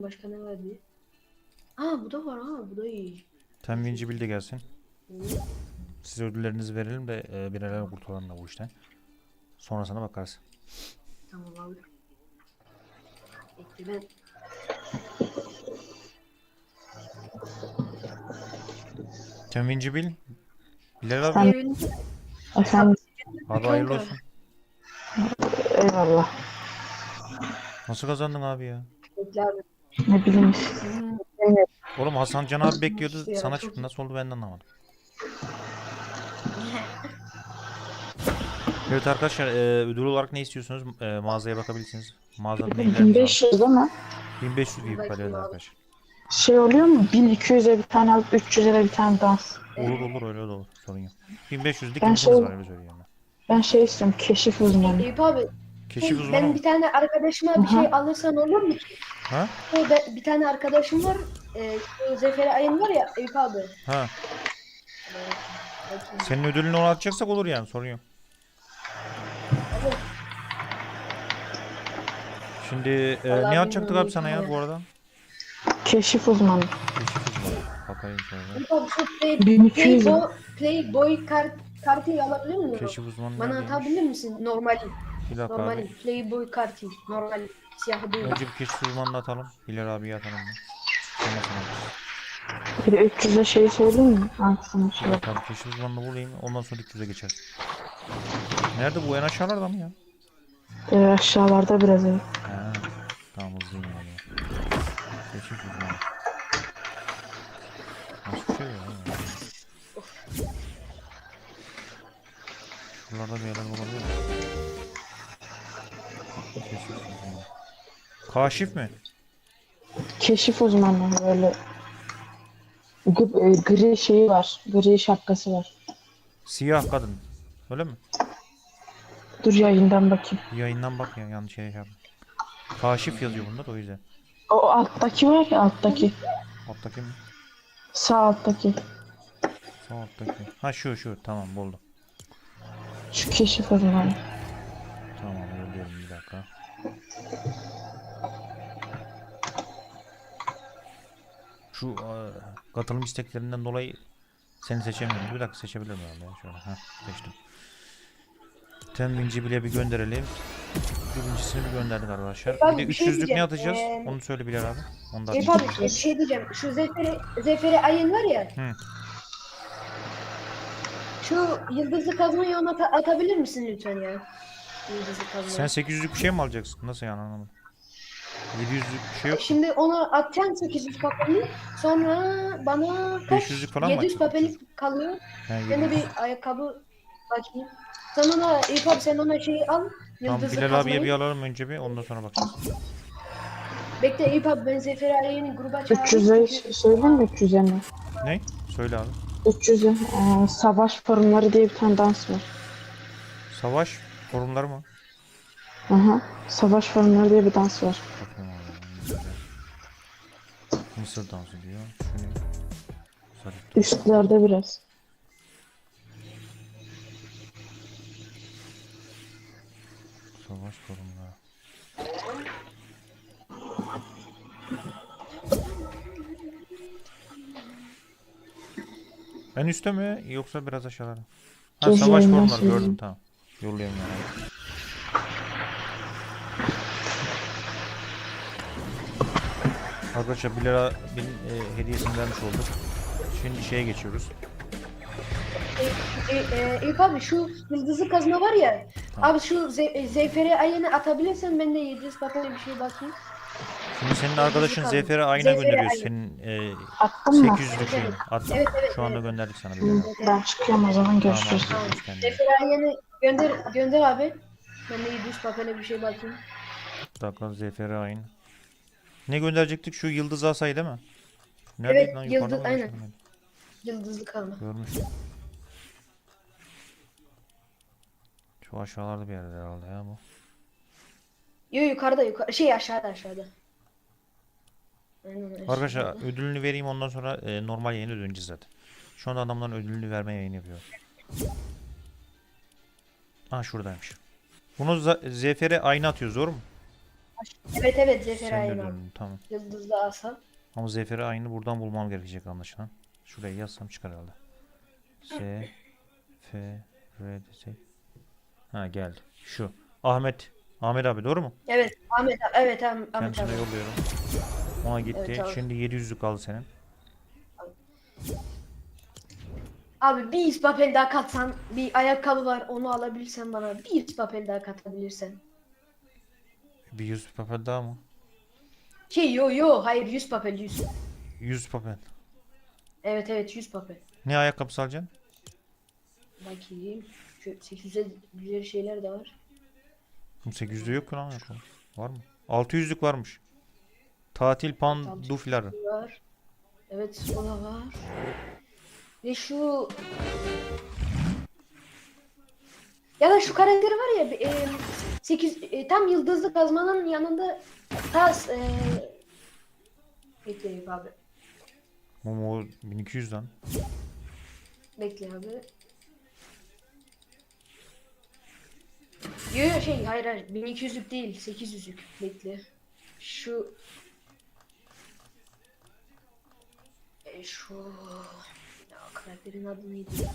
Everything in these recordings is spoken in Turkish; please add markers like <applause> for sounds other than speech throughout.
Başka ne var diye. Aa bu da var ha bu da iyi. Temvinci bildi gelsin. Oo. Size ödüllerinizi verelim de e, bir an kurtulalım da bu işten. Sonrasına bakarız. Tamam abi. Bekle ben. Temvinci bil. Bilal abi. Evin Efendim Abi hayırlı olsun. eyvallah. Nasıl kazandın abi ya? bekle abi. Ne bileyim Oğlum Hasan Can abi bekliyordu. Ya, Sana çok çıktı. Nasıl oldu ben de anlamadım. <laughs> Evet arkadaşlar e, ödül olarak ne istiyorsunuz? E, mağazaya bakabilirsiniz. Mağazada neyler var? 1500 değil mi? 1500 gibi paraydı abi. arkadaşlar. Şey oluyor mu? 1200'e bir tane alıp 300'e de bir tane dans. Olur olur öyle de olur. Sorun yok. 1500'lik Ben şey- var öyle söyleyeyim ben. Ben şey istiyorum keşif uzmanı. Eyüp abi Keşif uzmanı ben mı? bir tane arkadaşıma bir şey alırsan olur mu? Ha? Ben- bir tane arkadaşım var. E, şu Zeferi Ayın var ya Eyüp abi. Ha. Senin ödülünü ona atacaksak olur yani sorun yok. Şimdi e, Vallahi ne atacaktık bilmiyorum abi sana ya bu arada? Keşif uzmanı. Keşif uzmanı. Bakayım şöyle. Eyüp abi şu play, 1200 Playboy, Playboy kart, kartı alabilir miyim? Keşif uzmanı Bana neredeymiş? atabilir misin? Normali. Bir dakika Normali. abi. Playboy kartı. Normal. Siyahı değil. Önce bir keşif uzmanını atalım. Hilal abiye atalım. Sonra. Bir de 300'e şey söyleyeyim mi? Hangisini şey yap. Tabii keşif uzmanını bulayım. Ondan sonra 300'e geçer. Nerede bu en aşağılarda mı ya? Ee, aşağılarda biraz evet. Ha, tamam hızlıyım yani. Keşif uzmanı. Nasıl bir şey ya? Şuralarda bir yerler olabilir mi? Kaşif mi? Keşif uzmanı böyle. Gı- e, gri şeyi var. Gri şapkası var. Siyah kadın. Öyle mi? Dur yayından bakayım. Yayından bak ya yanlış şey yaptım. Kaşif yazıyor bunda da o yüzden. O alttaki var ya alttaki. Alttaki mi? Sağ alttaki. Sağ alttaki. Ha şu şu tamam buldum. Şu keşif uzmanı. Tamam öyle bir dakika. Şu e, katılım isteklerinden dolayı seni seçemiyorum. Bir dakika seçebilir miyim ya? Şöyle. Ha, seçtim. Teminci bile bir gönderelim. Birincisini bir gönderdik arkadaşlar. Bir de bir şey 300'lük ne atacağız? Ee, Onu söyle Bilal abi. Onu da atayım. abi bir şey diyeceğim. Şu Zeferi, Zeferi Ayın var ya. Hı. Şu yıldızlı kazmayı ona ata- atabilir misin lütfen ya? Sen 800'lük bir şey mi alacaksın? Nasıl yani anlamadım. 700'lük bir şey yok. Şimdi onu atacaksın 800 papeli. Sonra bana kaç? 500'lük falan mı 700 atacaksın? papeli kalıyor. Yani Ben de 700. bir ayakkabı bakayım. Sen ona Eyüp abi sen ona şeyi al. Tamam Yıldızlı Bilal abiye kazmayı. bir alalım önce bir ondan sonra bakacağız. Bekle Eyüp abi ben Zeferi Ayın'ı gruba çağırdım. 300'e çünkü- söyleyeyim mi 300'e mi? Ne? Söyle abi. 300'e e, savaş forumları diye bir tane dans var. Savaş forumları mı? Aha. Savaş forumları diye bir dans var. Bakıyorum abi. Mısır dansı diyor. Şunu. Sarı. Üstlerde biraz. Savaş forumları. En üstte mi yoksa biraz aşağıda? Ha savaş forumları gördüm tamam. Yolluyorum yani. Arkadaşlar 1 lira bin e, hediyesini vermiş olduk. Şimdi şeye geçiyoruz. E, e, Eyüp abi şu yıldızlı kazma var ya. Tamam. Abi şu Ze e, Zeferi Ayın'ı atabilirsen ben de 700 papeli bir şey bakayım. Şimdi senin arkadaşın. Zefer'e ayna Zefere gönderiyor Ayna. senin e, Attın mı? 800'lük şeyini. At, Evet, evet, şu anda gönderdik sana bir lira. Ben çıkıyorum o zaman görüşürüz. Tamam. Zeferi Ayın'ı gönder gönder abi. Ben de 700 papeli bir şey bakayım. Dakika Zefer'e ayna. Ne gönderecektik? Şu Yıldız Asay değil mi? Neredeydi Evet, lan? Yukarıda Yıldız- mı? aynen. mıydı? Yıldızlı kazma. Görmüştüm. Şu aşağılarda bir yerde herhalde ya bu. Yo yukarıda yukarı şey aşağıda aşağıda. Aynen, aşağıda. Arkadaşlar ödülünü vereyim ondan sonra e, normal yayına döneceğiz zaten. Şu anda adamların ödülünü verme yayını yapıyor. Ha şuradaymış. Bunu Zefer'e ayna atıyoruz doğru mu? Evet evet Zefer Sen de Ayın abi. döndün tamam. Yıldızlı asa. Ama Zefer'i aynı buradan bulmam gerekecek anlaşılan. Şuraya yazsam çıkar herhalde. S F R desek. Ha geldi. Şu. Ahmet. Ahmet abi doğru mu? Evet Ahmet abi. Evet Ahmet, Ahmet Kendisine abi. yolluyorum. Ona gitti. Evet, abi. Şimdi 700'lük kaldı senin. Abi bir ispapel daha katsan bir ayakkabı var onu alabilirsen bana bir ispapel daha katabilirsen. Bir 100 papel daha mı? Şey yo yo hayır 100 papel 100. 100 papel. Evet evet 100 papel. Ne ayakkabısı alacaksın? Bakayım. Şu 800'e güzel şeyler de var. Bu 800'de yok ki lan ayakkabı. Var mı? 600'lük varmış. Tatil pandufiları. Var. Evet o da var. Ve şu ya da şu karakteri var ya e, 8 e, tam yıldızlı kazmanın yanında tas e, bekle abi. Momo 1200 lan. Bekle abi. Yo yo şey hayır hayır 1200'lük değil 800'lük bekle. Şu e, şu karakterin adı neydi? ya?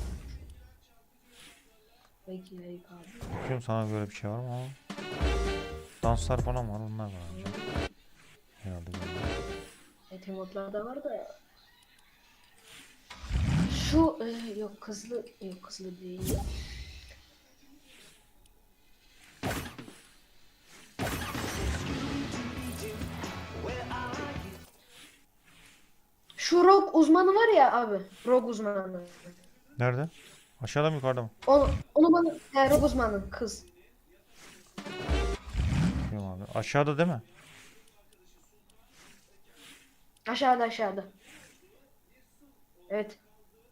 Bekle abi. Bakıyorum sana göre bir şey var mı ama. Danslar falan var onlar var önce. Herhalde böyle. Etemotlarda var da şu e, yok kızlı yok kızlı değil. Şu rock uzmanı var ya abi. Rock uzmanı. Nerede? Aşağıda mı yukarıda mı? Onu, onu bana e, rock uzmanı kız. Bilmiyorum abi. Aşağıda değil mi? Aşağıda aşağıda. Evet.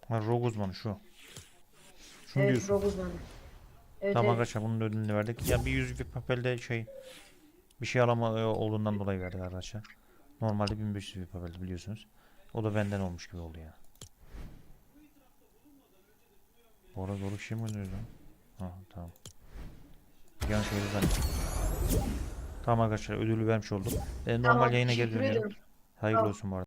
Ha, rogue uzmanı şu. Şunu evet diyorsun. rock uzmanı. Evet, Tamam evet. arkadaşlar bunun ödülünü verdik. Ya bir yüz bir papelde şey bir şey alama olduğundan dolayı verdik arkadaşlar. Normalde 1500 bir papelde biliyorsunuz. O da benden olmuş gibi oldu ya. Arada doğru kişi mi oynuyoruz lan? Ha tamam. Yanlış öyle zannettim. Tamam arkadaşlar ödülü vermiş olduk. E, normal Tamam, yayına geri ederim. Hayırlı Tamam. olsun bu arada.